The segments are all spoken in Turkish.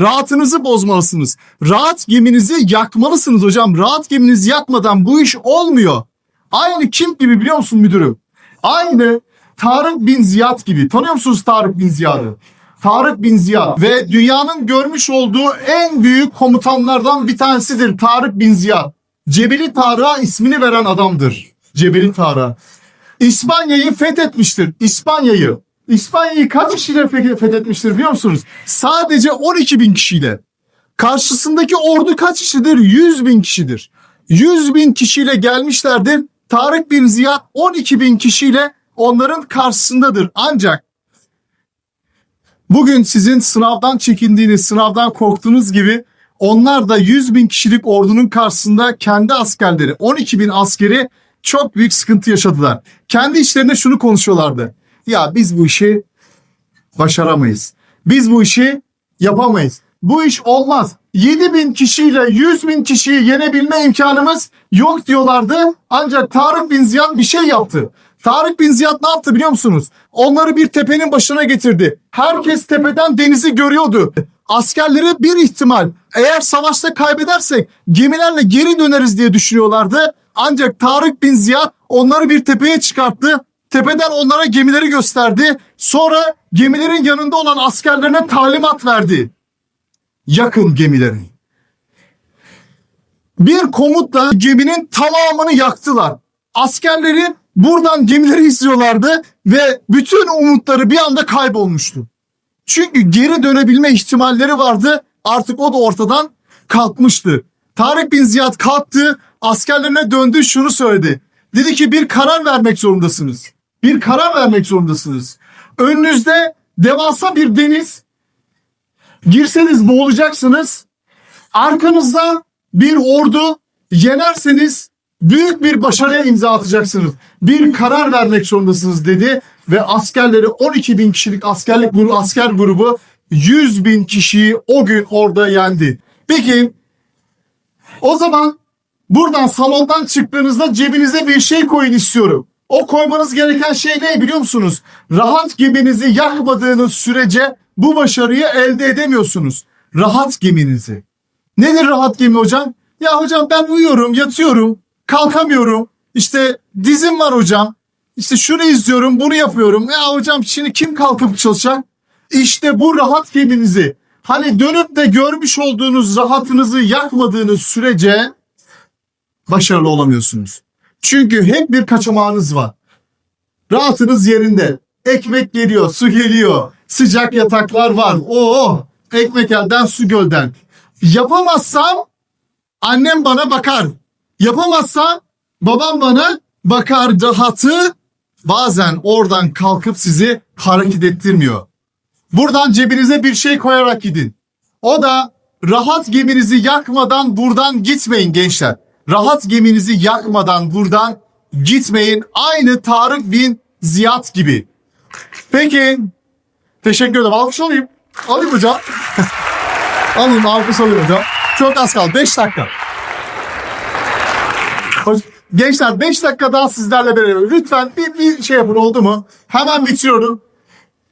Rahatınızı bozmalısınız. Rahat geminizi yakmalısınız hocam. Rahat geminizi yakmadan bu iş olmuyor. Aynı kim gibi biliyor musun müdürüm? Aynı Tarık Bin Ziyad gibi. Tanıyor musunuz Tarık Bin Ziyad'ı? Tarık Bin Ziyad ve dünyanın görmüş olduğu en büyük komutanlardan bir tanesidir Tarık Bin Ziyad. Cebeli Tarık'a ismini veren adamdır. Cebeli Tarık. İspanya'yı fethetmiştir. İspanya'yı. İspanya'yı kaç kişiyle fe- fethetmiştir biliyor musunuz? Sadece 12 bin kişiyle. Karşısındaki ordu kaç kişidir? 100 bin kişidir. 100 bin kişiyle gelmişlerdir. Tarık bin Ziyad 12 bin kişiyle onların karşısındadır. Ancak bugün sizin sınavdan çekindiğiniz, sınavdan korktuğunuz gibi onlar da 100 bin kişilik ordunun karşısında kendi askerleri, 12 bin askeri çok büyük sıkıntı yaşadılar. Kendi içlerinde şunu konuşuyorlardı. Ya biz bu işi başaramayız. Biz bu işi yapamayız. Bu iş olmaz. 7 bin kişiyle 100 bin kişiyi yenebilme imkanımız yok diyorlardı. Ancak Tarık bin Ziyad bir şey yaptı. Tarık bin Ziyad ne yaptı biliyor musunuz? Onları bir tepenin başına getirdi. Herkes tepeden denizi görüyordu. Askerleri bir ihtimal eğer savaşta kaybedersek gemilerle geri döneriz diye düşünüyorlardı. Ancak Tarık bin Ziyad onları bir tepeye çıkarttı. Tepeden onlara gemileri gösterdi. Sonra gemilerin yanında olan askerlerine talimat verdi. Yakın gemileri. Bir komutla geminin tamamını yaktılar. Askerleri buradan gemileri izliyorlardı ve bütün umutları bir anda kaybolmuştu. Çünkü geri dönebilme ihtimalleri vardı. Artık o da ortadan kalkmıştı. Tarık bin Ziyad kalktı, askerlerine döndü şunu söyledi. Dedi ki bir karar vermek zorundasınız. Bir karar vermek zorundasınız. Önünüzde devasa bir deniz. Girseniz boğulacaksınız. Arkanızda bir ordu yenerseniz büyük bir başarıya imza atacaksınız. Bir karar vermek zorundasınız dedi ve askerleri 12 bin kişilik askerlik grubu, asker grubu 100 bin kişiyi o gün orada yendi. Peki o zaman buradan salondan çıktığınızda cebinize bir şey koyun istiyorum. O koymanız gereken şey ne biliyor musunuz? Rahat geminizi yakmadığınız sürece bu başarıyı elde edemiyorsunuz. Rahat geminizi. Nedir rahat gemi hocam? Ya hocam ben uyuyorum, yatıyorum, kalkamıyorum. İşte dizim var hocam. İşte şunu izliyorum, bunu yapıyorum. Ya hocam şimdi kim kalkıp çalışacak? İşte bu rahat geminizi. Hani dönüp de görmüş olduğunuz rahatınızı yakmadığınız sürece başarılı olamıyorsunuz. Çünkü hep bir kaçamağınız var. Rahatınız yerinde. Ekmek geliyor, su geliyor. Sıcak yataklar var. Oo, ekmek elden, su gölden. Yapamazsam annem bana bakar. Yapamazsam babam bana bakar rahatı bazen oradan kalkıp sizi hareket ettirmiyor. Buradan cebinize bir şey koyarak gidin. O da rahat geminizi yakmadan buradan gitmeyin gençler. Rahat geminizi yakmadan buradan gitmeyin. Aynı Tarık bin Ziyad gibi. Peki. Teşekkür ederim. Alkış alayım. Alayım hocam. Alayım alkış alayım hocam. Çok az kaldı. 5 dakika. Gençler 5 dakika daha sizlerle beraber. Lütfen bir, bir şey yapın oldu mu? Hemen bitiriyorum.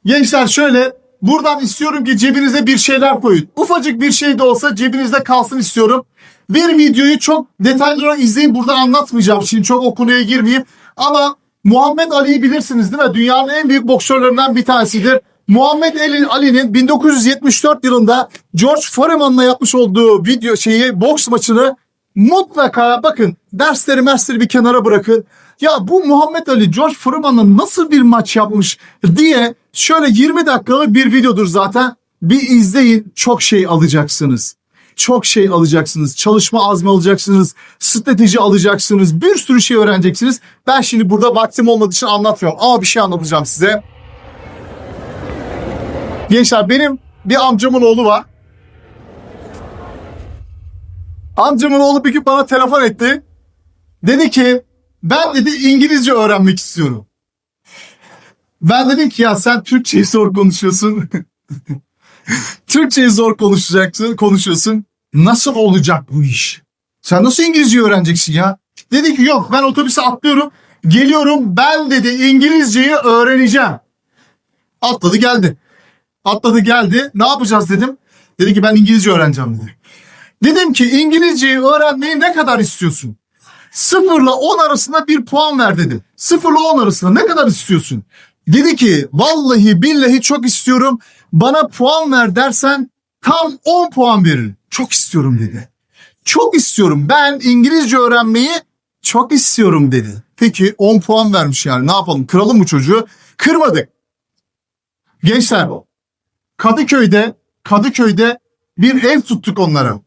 Gençler şöyle buradan istiyorum ki cebinize bir şeyler koyun. Ufacık bir şey de olsa cebinizde kalsın istiyorum. Bir videoyu çok detaylı olarak izleyin. Burada anlatmayacağım. Şimdi çok o konuya girmeyeyim. Ama Muhammed Ali'yi bilirsiniz değil mi? Dünyanın en büyük boksörlerinden bir tanesidir. Muhammed Ali- Ali'nin 1974 yılında George Foreman'la yapmış olduğu video şeyi boks maçını mutlaka bakın dersleri mersleri bir kenara bırakın. Ya bu Muhammed Ali George Foreman'la nasıl bir maç yapmış diye şöyle 20 dakikalık bir videodur zaten. Bir izleyin çok şey alacaksınız. Çok şey alacaksınız. Çalışma azmi alacaksınız. Strateji alacaksınız. Bir sürü şey öğreneceksiniz. Ben şimdi burada vaktim olmadığı için anlatmıyorum. Ama bir şey anlatacağım size. Gençler benim bir amcamın oğlu var. Amcamın oğlu bir gün bana telefon etti. Dedi ki ben dedi İngilizce öğrenmek istiyorum. Ben dedim ki ya sen Türkçeyi zor konuşuyorsun. Türkçeyi zor konuşacaksın, konuşuyorsun. Nasıl olacak bu iş? Sen nasıl İngilizce öğreneceksin ya? Dedi ki yok ben otobüse atlıyorum. Geliyorum ben dedi İngilizceyi öğreneceğim. Atladı geldi. Atladı geldi. Ne yapacağız dedim. Dedi ki ben İngilizce öğreneceğim dedi. Dedim ki İngilizceyi öğrenmeyi ne kadar istiyorsun? Sıfırla 10 arasında bir puan ver dedim. Sıfırla 10 arasında ne kadar istiyorsun? Dedi ki vallahi billahi çok istiyorum. Bana puan ver dersen tam 10 puan veririm. Çok istiyorum dedi. Çok istiyorum. Ben İngilizce öğrenmeyi çok istiyorum dedi. Peki 10 puan vermiş yani ne yapalım kıralım mı çocuğu? Kırmadık. Gençler Kadıköy'de Kadıköy'de bir ev tuttuk onlara.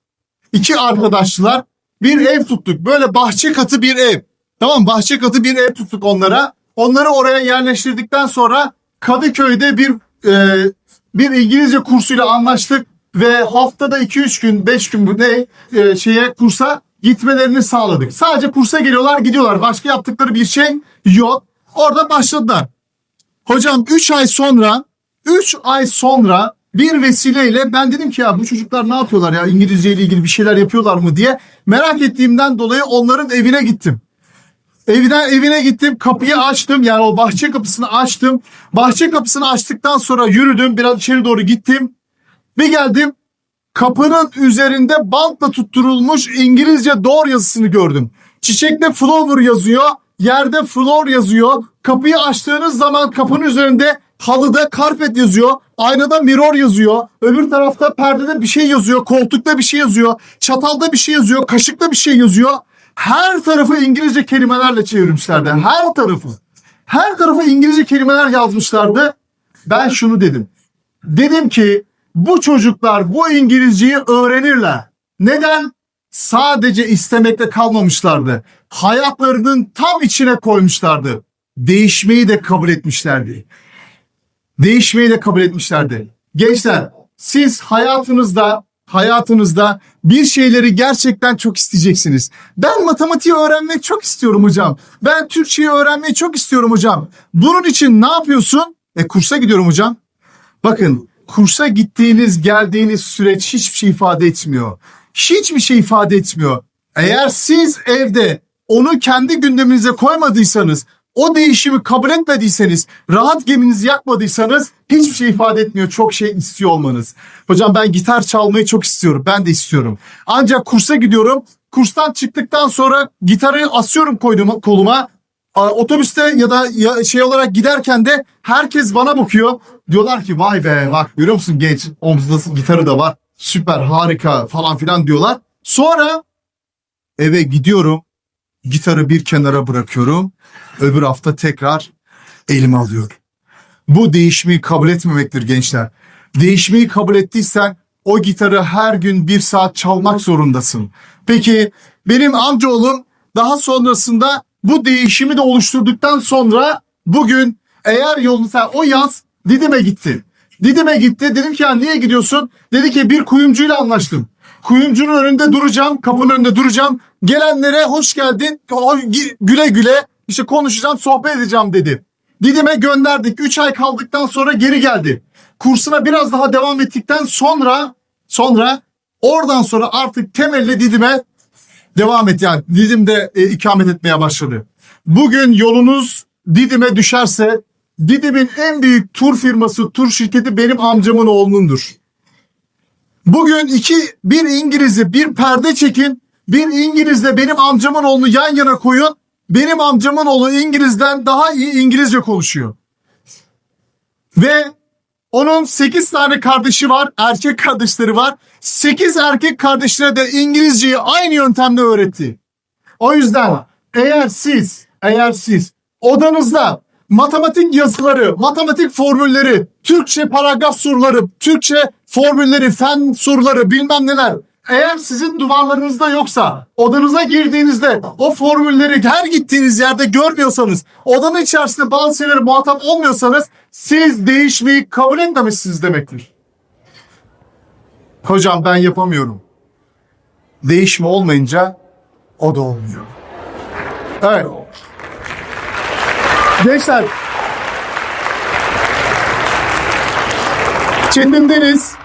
İki arkadaşlar bir ev tuttuk. Böyle bahçe katı bir ev. Tamam bahçe katı bir ev tuttuk onlara. Onları oraya yerleştirdikten sonra Kadıköy'de bir e, bir İngilizce kursuyla anlaştık ve haftada 2-3 gün 5 gün bu ne e, şeye kursa gitmelerini sağladık. Sadece kursa geliyorlar gidiyorlar. Başka yaptıkları bir şey yok. Orada başladılar. Hocam 3 ay sonra 3 ay sonra bir vesileyle ben dedim ki ya bu çocuklar ne yapıyorlar ya İngilizce ile ilgili bir şeyler yapıyorlar mı diye merak ettiğimden dolayı onların evine gittim. Evine, evine gittim kapıyı açtım yani o bahçe kapısını açtım. Bahçe kapısını açtıktan sonra yürüdüm biraz içeri doğru gittim. Bir geldim kapının üzerinde bantla tutturulmuş İngilizce door yazısını gördüm. Çiçekte flower yazıyor, yerde floor yazıyor. Kapıyı açtığınız zaman kapının üzerinde halıda carpet yazıyor, aynada mirror yazıyor. Öbür tarafta perdede bir şey yazıyor, koltukta bir şey yazıyor, çatalda bir şey yazıyor, kaşıkta bir şey yazıyor. Her tarafı İngilizce kelimelerle çevirmişlerdi. Her tarafı. Her tarafı İngilizce kelimeler yazmışlardı. Ben şunu dedim. Dedim ki bu çocuklar bu İngilizceyi öğrenirler. Neden? Sadece istemekle kalmamışlardı. Hayatlarının tam içine koymuşlardı. Değişmeyi de kabul etmişlerdi. Değişmeyi de kabul etmişlerdi. Gençler siz hayatınızda hayatınızda bir şeyleri gerçekten çok isteyeceksiniz. Ben matematiği öğrenmek çok istiyorum hocam. Ben Türkçeyi öğrenmeyi çok istiyorum hocam. Bunun için ne yapıyorsun? E kursa gidiyorum hocam. Bakın kursa gittiğiniz geldiğiniz süreç hiçbir şey ifade etmiyor. Hiçbir şey ifade etmiyor. Eğer siz evde onu kendi gündeminize koymadıysanız, o değişimi kabul etmediyseniz, rahat geminizi yakmadıysanız hiçbir şey ifade etmiyor. Çok şey istiyor olmanız. Hocam ben gitar çalmayı çok istiyorum. Ben de istiyorum. Ancak kursa gidiyorum. Kurstan çıktıktan sonra gitarı asıyorum koydum koluma. Otobüste ya da şey olarak giderken de herkes bana bakıyor. Diyorlar ki vay be bak görüyor musun genç omzunda gitarı da var. Süper harika falan filan diyorlar. Sonra eve gidiyorum. Gitarı bir kenara bırakıyorum. Öbür hafta tekrar elime alıyorum. Bu değişmeyi kabul etmemektir gençler. Değişmeyi kabul ettiysen o gitarı her gün bir saat çalmak zorundasın. Peki benim amcaoğlum daha sonrasında bu değişimi de oluşturduktan sonra bugün eğer yolunu sen o yaz Didim'e gitti. Didim'e gitti. Dedim ki ya niye gidiyorsun? Dedi ki bir kuyumcuyla anlaştım. Kuyumcunun önünde duracağım. Kapının önünde duracağım. Gelenlere hoş geldin. Güle güle işte konuşacağım, sohbet edeceğim dedi. Didim'e gönderdik. 3 ay kaldıktan sonra geri geldi. Kursuna biraz daha devam ettikten sonra sonra oradan sonra artık temelle Didim'e devam et yani Didim'de e, ikamet etmeye başladı. Bugün yolunuz Didim'e düşerse Didim'in en büyük tur firması, tur şirketi benim amcamın oğlunundur. Bugün iki bir İngiliz'i bir perde çekin. Bir İngilizle benim amcamın oğlunu yan yana koyun. Benim amcamın oğlu İngiliz'den daha iyi İngilizce konuşuyor. Ve onun 8 tane kardeşi var, erkek kardeşleri var. 8 erkek kardeşine de İngilizceyi aynı yöntemle öğretti. O yüzden eğer siz, eğer siz odanızda matematik yazıları, matematik formülleri, Türkçe paragraf soruları, Türkçe formülleri, fen soruları bilmem neler eğer sizin duvarlarınızda yoksa odanıza girdiğinizde o formülleri her gittiğiniz yerde görmüyorsanız odanın içerisinde bazı şeylere muhatap olmuyorsanız siz değişmeyi kabul etmemişsiniz demektir. Hocam ben yapamıyorum. Değişme olmayınca o da olmuyor. Evet. Gençler. Çetin.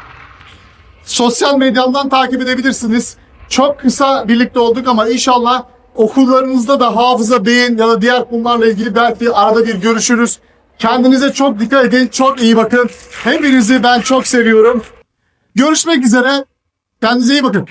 Sosyal medyamdan takip edebilirsiniz. Çok kısa birlikte olduk ama inşallah okullarınızda da hafıza, beyin ya da diğer konularla ilgili belki arada bir görüşürüz. Kendinize çok dikkat edin. Çok iyi bakın. Hepinizi ben çok seviyorum. Görüşmek üzere. Kendinize iyi bakın.